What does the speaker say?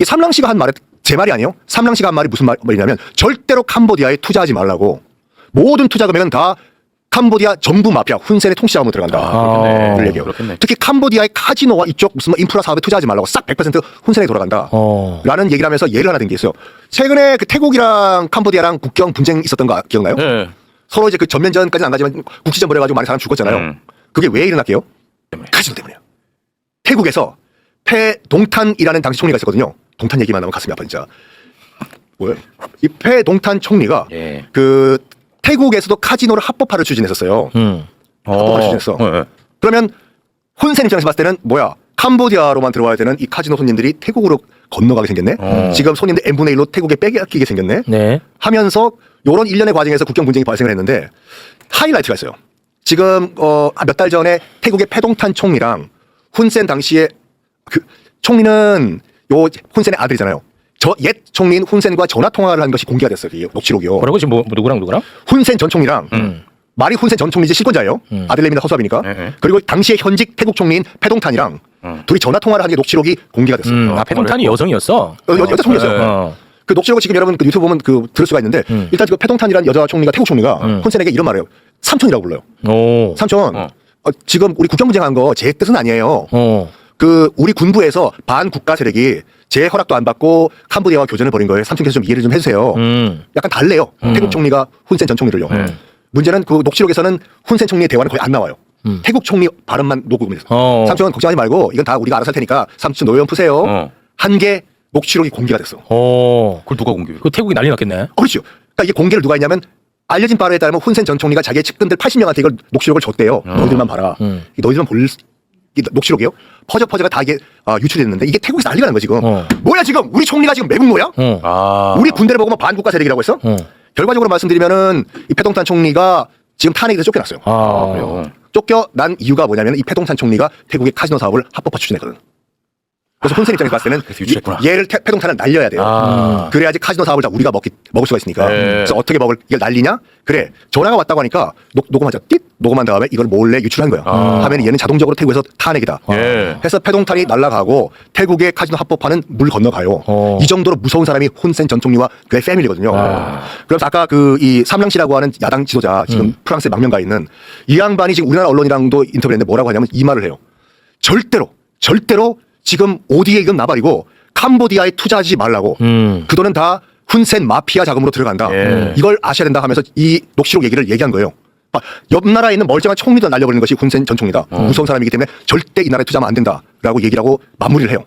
이 삼랑 씨가 한 말에 제 말이 아니에요. 삼랑 씨가 한 말이 무슨 말- 말이냐면 절대로 캄보디아에 투자하지 말라고 모든 투자 금액은 다 캄보디아 정부 마피아 훈센의 통치자금으로 들어간다. 아, 그. 그렇겠네. 특히 캄보디아의 카지노와 이쪽 무슨 뭐 인프라 사업에 투자하지 말라고 싹 100% 훈센에 돌아간다. 어. 라는 얘기를 하면서 예를 하나 든 게 있어요. 최근에 그 태국이랑 캄보디아랑 국경 분쟁 있었던 거 기억나요? 네. 서로 이제 그 전면전까지는 안 가지만 국지전 벌여가지고 많은 사람 죽었잖아요. 음. 그게 왜 일어났게요? 카지노 때문에요. 태국에서 패동탄이라는 당시 총리가 있었거든요. 동탄 얘기만 나면 가슴이 아파 진짜. 뭐예요? 이 패동탄 총리가 예. 그 태국에서도 카지노를 합법화를 추진했었어요. 음. 합법화 추진했어. 어, 예. 그러면 혼센 입장에서 봤을 때는 뭐야? 캄보디아로만 들어와야 되는 이 카지노 손님들이 태국으로 건너가게 생겼네. 어. 지금 손님들 n분의 1로 태국에 빼앗기게 생겼네. 네. 하면서 요런 일련의 과정에서 국경 분쟁이 발생을 했는데 하이라이트가 있어요. 지금 어 몇 달 전에 태국의 패동탄 총리랑 훈센 당시에 그 총리는 요 훈센의 아들이잖아요. 저 옛 총리인 훈센과 전화 통화를 한 것이 공개가 됐어요. 이 녹취록이요. 뭐라고 지금 뭐, 뭐 누구랑 누구랑? 훈센 전 총리랑 음. 말이 훈센 전 총리지 실권자예요. 음. 아들내미나 허수아비니까. 네, 네. 그리고 당시에 현직 태국 총리인 패동탄이랑 음. 둘이 전화 통화를 한 게 녹취록이 공개가 됐어요. 음. 어, 아, 패동탄이 여성이었어. 여, 여자 총리였어요. 어. 그 녹취록을 지금 여러분 그 유튜브 보면 그 들을 수가 있는데 음. 일단 그 패동탄이라는 여자 총리가 태국 총리가 음. 혼센에게 이런 말을 해요. 삼촌이라고 불러요. 오. 삼촌, 어. 어, 지금 우리 국경 분쟁한 거 제 뜻은 아니에요. 어. 그 우리 군부에서 반국가 세력이 제 허락도 안 받고 캄보디아와 교전을 벌인 거예요. 삼촌께서 좀 이해를 좀 해주세요. 음. 약간 달래요. 태국 총리가 훈센 전 총리를요. 음. 문제는 그 녹취록에서는 훈센 총리의 대화는 거의 안 나와요. 음. 태국 총리 발음만 녹음해서. 어. 삼촌 걱정하지 말고 이건 다 우리가 알아서 할 테니까 삼촌 노예원 푸세요. 어. 한개 녹취록이 공개가 됐어. 어. 그걸 누가 공개해? 그 태국이 난리 났겠네. 어, 그렇죠. 그러니까 이게 공개를 누가 했냐면 알려진 바로에 따르면 훈센 전 총리가 자기의 측근들 80명한테 이걸 녹취록을 줬대요. 너희들만 봐라. 음. 이 너희들만 볼 녹취록이요. 퍼져 퍼져가 다 이게 아, 유출됐는데 이게 태국에서 난리가 난 거야 지금. 어. 뭐야 지금 우리 총리가 지금 매국노야? 어. 아. 우리 군대를 보고 뭐 반국가 세력이라고 했어? 어. 결과적으로 말씀드리면은 이 패동탄 총리가 지금 탄핵에서 쫓겨났어요. 아. 그래요. 쫓겨난 이유가 뭐냐면 이 패동탄 총리가 태국의 카지노 사업을 합법화 추진했거든. 그래서 혼센 입장에서 봤을 때는 그래서 유출했구나. 이- 얘를 태- 패동탄을 날려야 돼요. 아. 그래야지 카지노 사업을 다 우리가 먹기, 먹을 수가 있으니까. 네. 그래서 어떻게 먹을 이걸 날리냐? 그래 전화가 왔다고 하니까 녹, 녹음하자. 띡 녹음한 다음에 이걸 몰래 유출한 거야. 아. 하면 얘는 자동적으로 태국에서 탄핵이다. 예. 해서 패동탄이 날아가고 태국의 카지노 합법화는 물 건너가요. 어. 이 정도로 무서운 사람이 혼센 전 총리와 그의 패밀리거든요. 아. 그래서 아까 그 이 삼랑 씨라고 하는 야당 지도자 지금 음. 프랑스에 망명가 있는 이 양반이 지금 우리나라 언론이랑도 인터뷰했는데 뭐라고 하냐면 이 말을 해요. 절대로 절대로 지금 오디에 이건 나발이고 캄보디아에 투자하지 말라고. 음. 그 돈은 다 훈센 마피아 자금으로 들어간다. 예. 이걸 아셔야 된다 하면서 이 녹취록 얘기를 얘기한 거예요. 아, 옆 나라에 있는 멀쩡한 총리도 날려버리는 것이 훈센 전 총리다. 무서운 사람이기 때문에 절대 이 나라에 투자하면 안 된다라고 얘기를 하고 마무리를 해요.